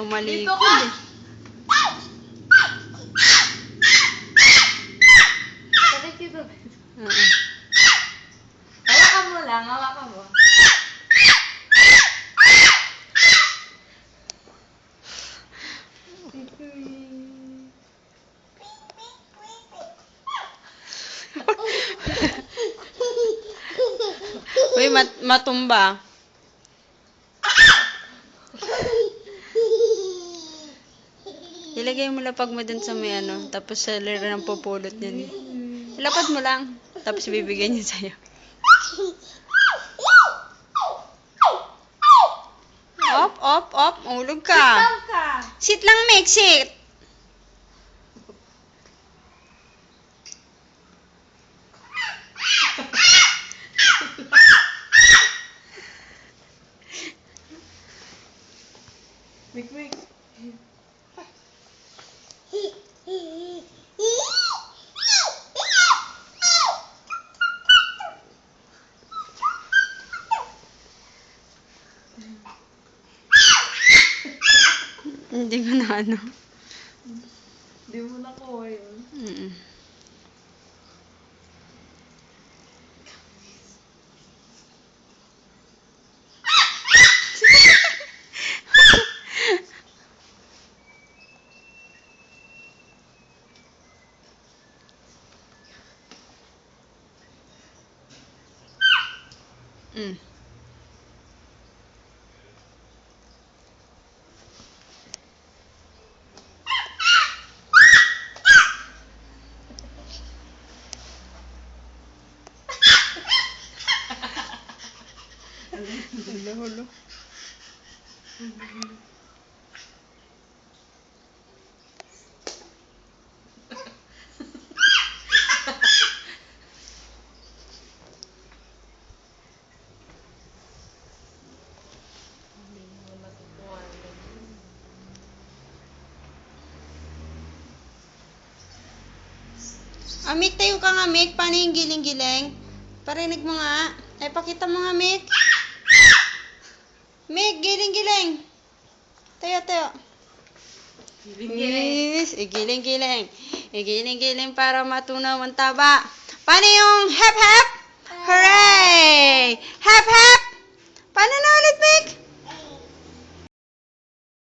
Tumalikod Dito ka. eh. Dito. Oo. Hawakan mo lang, hawakan mo. Uy, mat matumba. Ilagay mo lapag mo dun sa may ano, tapos sa lera ng pupulot niyan. eh. Ilapad mo lang, tapos bibigyan niya sa'yo. Op, op, op, ulog ka. Saan ka? Sit lang, Mick, sit. Wik, wik. Hindi ko na ano. Di mo nakuha yun. Mm. Mm. Mm. Amik, tayo ka nga, Mick. Paano yung giling-giling? Parinig mo nga. Ay, pakita mo nga, Mick. Mick, giling-giling. Tayo, tayo. Giling-giling. Yes, igiling-giling. Igiling-giling para matunaw ang taba. Paano yung hep-hep? Hooray! Hep-hep!